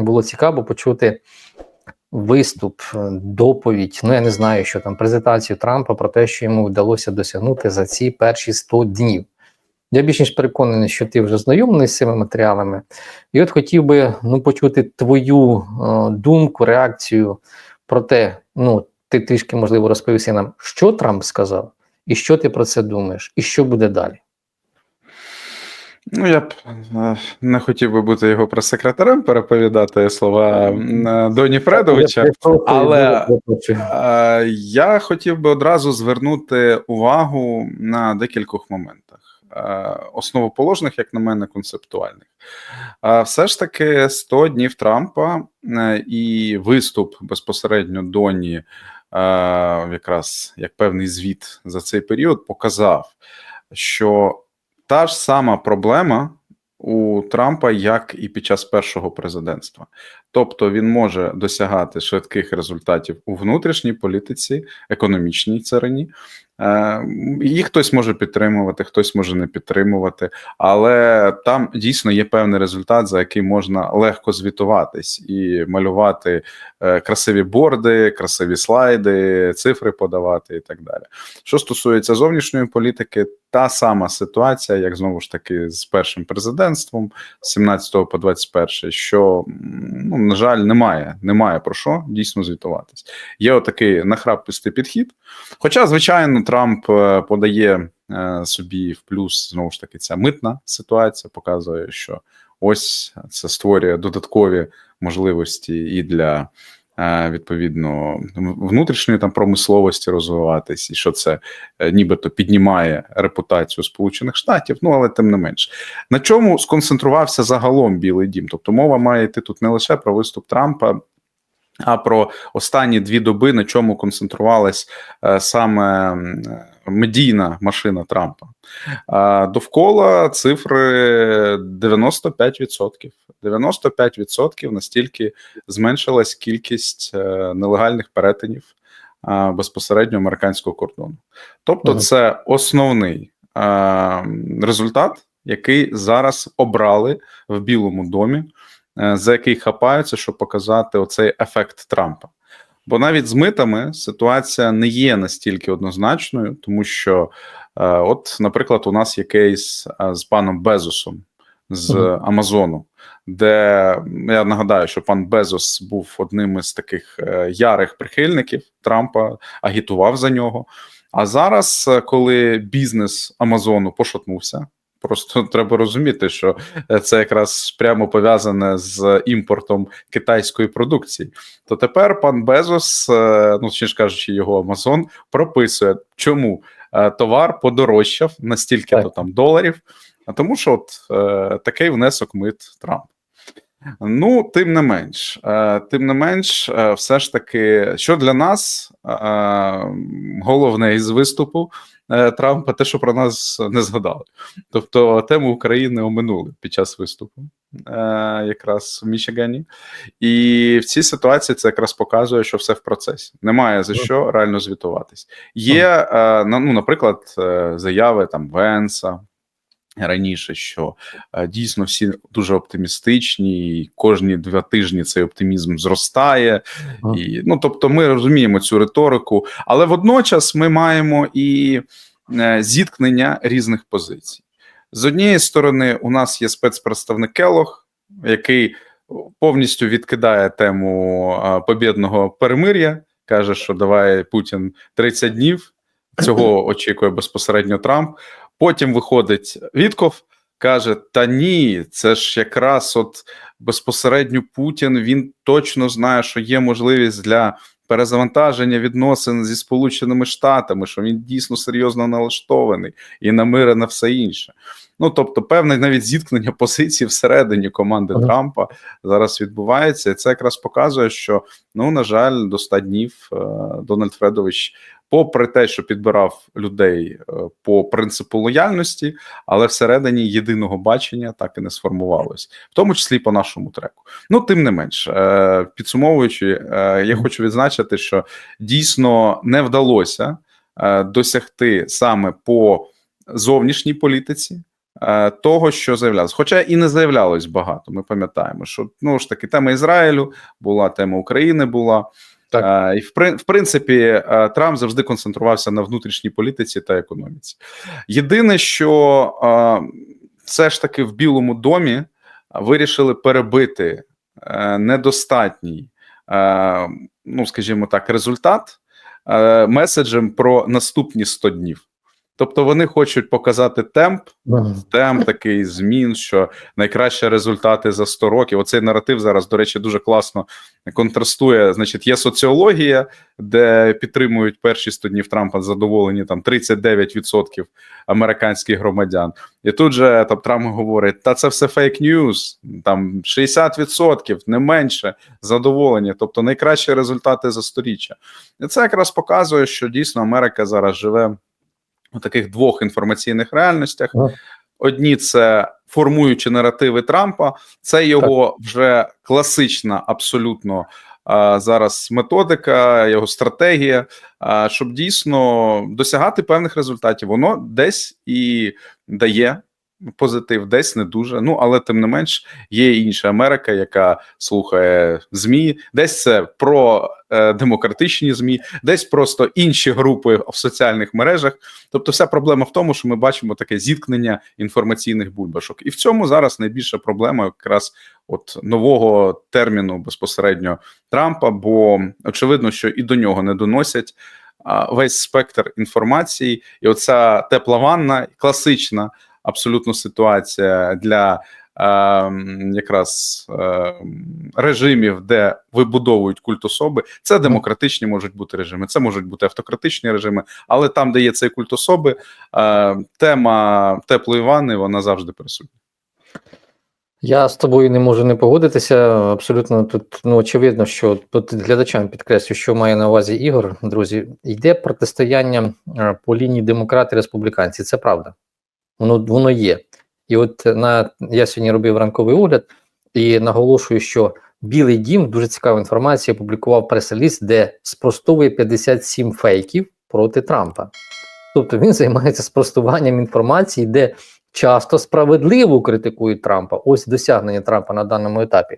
було цікаво почути виступ, е, доповідь. Ну я не знаю, що там презентацію Трампа про те, що йому вдалося досягнути за ці перші 100 днів. Я більш ніж переконаний, що ти вже знайомий з цими матеріалами, і от хотів би ну, почути твою е, думку, реакцію про те, ну ти трішки можливо розповісти нам, що Трамп сказав, і що ти про це думаєш, і що буде далі. Ну, я б е, не хотів би бути його прес-секретарем, переповідати слова е, Доні Фредовича, але е, я хотів би одразу звернути увагу на декількох моментах, основоположних, як на мене, концептуальних. Все ж таки 100 днів Трампа і виступ безпосередньо Доні, якраз як певний звіт за цей період, показав, що та ж сама проблема у Трампа, як і під час першого президентства. Тобто він може досягати швидких результатів у внутрішній політиці, економічній царині. Е, Їх хтось може підтримувати, хтось може не підтримувати, але там дійсно є певний результат, за який можна легко звітуватись і малювати е, красиві борди, красиві слайди, цифри подавати і так далі. Що стосується зовнішньої політики, та сама ситуація, як знову ж таки з першим президентством з 17 по 21, що ну на жаль, немає. Немає про що дійсно звітуватись. Є отакий нахрапистий підхід. Хоча, звичайно, Трамп е, подає е, собі в плюс знову ж таки ця митна ситуація, показує, що ось це створює додаткові можливості і для. Е, Відповідно, внутрішньої там промисловості розвиватись, і що це е, нібито піднімає репутацію Сполучених Штатів. Ну але тим не менш, на чому сконцентрувався загалом Білий Дім? Тобто мова має йти тут не лише про виступ Трампа. А про останні дві доби на чому концентрувалась е, саме медійна машина Трампа. Е, довкола цифри 95%. 95% настільки зменшилась кількість е, нелегальних перетинів безпосередньо американського кордону. Тобто, це основний результат, який зараз обрали в Білому домі, е, за який хапаються, щоб показати оцей ефект Трампа. Бо навіть з митами ситуація не є настільки однозначною, тому що, е, от, наприклад, у нас є кейс е, з паном Безосом з. Амазону, де я нагадаю, що пан Безос був одним із таких е, ярих прихильників Трампа, агітував за нього. А зараз, коли бізнес Амазону пошатнувся, просто треба розуміти, що е, це якраз прямо пов'язане з імпортом китайської продукції. То тепер пан Безос, е, ну ж кажучи, його Амазон прописує, чому е, товар подорожчав на стільки-то там доларів. А тому, що от такий внесок мит Трамп. Ну, тим не менш, е, тим не менш, е, все ж таки, що для нас е, головне із виступу Трампа, те, що про нас не згадали. Тобто тему України оминули під час виступу, якраз в Мічигані. І в цій ситуації це якраз показує, що все в процесі. Немає за що реально звітуватись. Є, ну, наприклад, заяви там Венса. Раніше, що е, дійсно всі дуже оптимістичні, і кожні два тижні цей оптимізм зростає. І, ну, тобто, ми розуміємо цю риторику, але водночас ми маємо і е, зіткнення різних позицій. З однієї сторони, у нас є спецпредставник Келох, який повністю відкидає тему е, побєдного перемир'я, каже, що давай Путін 30 днів. Цього очікує безпосередньо Трамп. Потім виходить Вітков, каже: Та ні, це ж якраз от безпосередньо Путін. Він точно знає, що є можливість для перезавантаження відносин зі Сполученими Штатами, що він дійсно серйозно налаштований і на мир, і на все інше. Ну тобто, певне навіть зіткнення позицій всередині команди Ага. Трампа зараз відбувається, і це якраз показує, що ну на жаль, до 100 днів е, Дональд Фредович попри те, що підбирав людей е, по принципу лояльності, але всередині єдиного бачення так і не сформувалось, в тому числі і по нашому треку. Ну, тим не менш, е, підсумовуючи, я хочу відзначити, що дійсно не вдалося досягти саме по зовнішній політиці. Е, того, що заявлялось. Хоча і не заявлялось багато. Ми пам'ятаємо, що ну ж таки тема Ізраїлю була, тема України була. Так. Е, І в в принципі, е, Трамп завжди концентрувався на внутрішній політиці та економіці. Єдине, що все ж таки в Білому домі вирішили перебити недостатній, ну скажімо так, результат меседжем про наступні 100 днів. Тобто вони хочуть показати темп, темп такий змін, що найкращі результати за 100 років. Оцей наратив зараз, до речі, дуже класно контрастує. Значить, є соціологія, де підтримують перші 100 днів Трампа задоволені там 39% американських громадян. І тут же там Трамп говорить: та це все фейк ньюз, там 60%, не менше задоволені, тобто найкращі результати за сторіччя. І це якраз показує, що дійсно Америка зараз живе таких двох інформаційних реальностях. Одні це формуючи наративи Трампа, це його вже класична, абсолютно а, зараз методика, його стратегія, а, щоб дійсно досягати певних результатів. Воно десь і дає позитив, десь не дуже. Ну але тим не менш є інша Америка, яка слухає змі, десь це про е, демократичні змі, десь просто інші групи в соціальних мережах. Тобто, вся проблема в тому, що ми бачимо таке зіткнення інформаційних бульбашок, і в цьому зараз найбільша проблема якраз от нового терміну безпосередньо Трампа, бо очевидно, що і до нього не доносять весь спектр інформації, і оця тепла ванна, класична абсолютно ситуація для. Е, Якраз е, режимів, де вибудовують культ особи, це демократичні можуть бути режими, це можуть бути автократичні режими, але там, де є цей культ особи, е, тема теплої ванни вона завжди присутня. Я з тобою не можу не погодитися. Абсолютно тут ну очевидно, що тут глядачам підкреслю, що має на увазі Ігор, друзі, йде протистояння е, по лінії демократи республіканці. Це правда. Воно воно є. І от на я сьогодні робив ранковий огляд і наголошую, що Білий Дім дуже цікава інформація. Опублікував прес-реліз, де спростовує 57 фейків проти Трампа. Тобто він займається спростуванням інформації, де часто справедливо критикують Трампа. Ось досягнення Трампа на даному етапі.